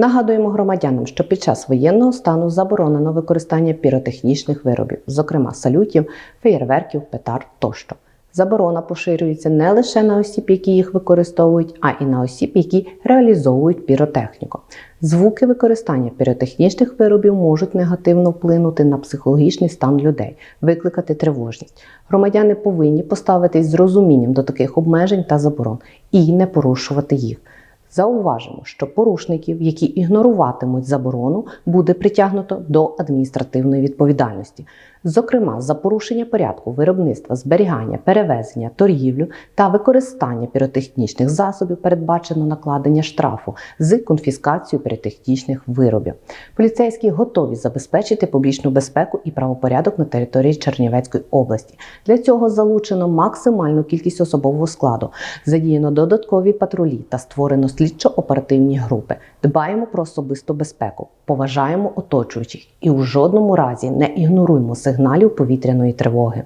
Нагадуємо громадянам, що під час воєнного стану заборонено використання піротехнічних виробів, зокрема салютів, феєрверків, петард тощо. Заборона поширюється не лише на осіб, які їх використовують, а й на осіб, які реалізовують піротехніку. Звуки використання піротехнічних виробів можуть негативно вплинути на психологічний стан людей, викликати тривожність. Громадяни повинні поставитись з розумінням до таких обмежень та заборон і не порушувати їх. Зауважимо, що порушників, які ігноруватимуть заборону, буде притягнуто до адміністративної відповідальності, зокрема за порушення порядку виробництва, зберігання, перевезення, торгівлю та використання піротехнічних засобів передбачено накладення штрафу з конфіскацією піротехнічних виробів. Поліцейські готові забезпечити публічну безпеку і правопорядок на території Чернівецької області. Для цього залучено максимальну кількість особового складу, задіяно додаткові патрулі та створено слідчо-оперативні групи. Дбаємо про особисту безпеку, поважаємо оточуючих і у жодному разі не ігноруємо сигналів повітряної тривоги.